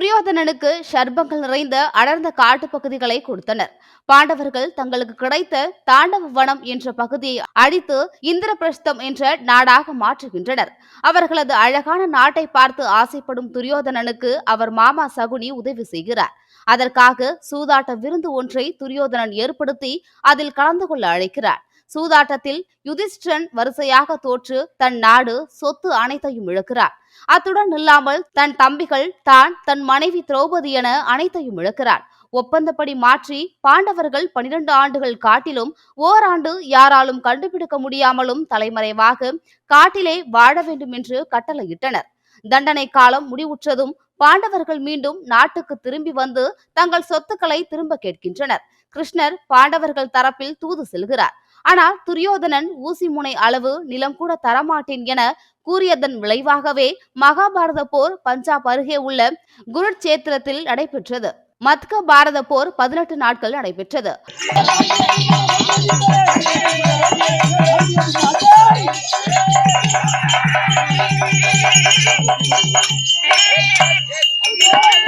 துரியோதனனுக்கு சர்பங்கள் நிறைந்த அடர்ந்த காட்டுப் பகுதிகளை கொடுத்தனர். பாண்டவர்கள் தங்களுக்கு கிடைத்த தாண்டவ வனம் என்ற பகுதியை அழித்து இந்திரபிரஸ்தம் என்ற நாடாக மாற்றுகின்றனர். அவர்களது அழகான நாட்டை பார்த்து ஆசைப்படும் துரியோதனனுக்கு அவர் மாமா சகுனி உதவி செய்கிறார். அதற்காக சூதாட்ட விருந்து ஒன்றை துரியோதனன் ஏற்படுத்தி அதில் கலந்து கொள்ள அழைக்கிறார். சூதாட்டத்தில் யுதிஷ்டிரன் வரிசையாக தோற்று தன் நாடு சொத்து அனைத்தையும் இழக்கிறார். அத்துடன் இல்லாமல் தன் தம்பிகள் தான் தன் மனைவி திரௌபதி என அனைத்தையும் இழக்கிறார். ஒப்பந்தப்படி மாற்றி பாண்டவர்கள் பனிரெண்டு ஆண்டுகள் காட்டிலும் ஓராண்டு யாராலும் கண்டுபிடிக்க முடியாமலும் தலைமறைவாக காட்டிலே வாழ வேண்டும் என்று கட்டளையிட்டனர். தண்டனை காலம் முடிவுற்றதும் பாண்டவர்கள் மீண்டும் நாட்டுக்கு திரும்பி வந்து தங்கள் சொத்துக்களை திரும்ப கேட்கின்றனர். கிருஷ்ணர் பாண்டவர்கள் தரப்பில் தூது செல்கிறார். ஆனால் துரியோதனன் ஊசி முனை அளவு நிலம் கூட தரமாட்டேன் என கூறியதன் விளைவாகவே மகாபாரத போர் பஞ்சாப் அருகே உள்ள குருட்சேத்திரத்தில் நடைபெற்றது மத்க பாரத போர் பதினெட்டு நாட்கள் நடைபெற்றது Yeah.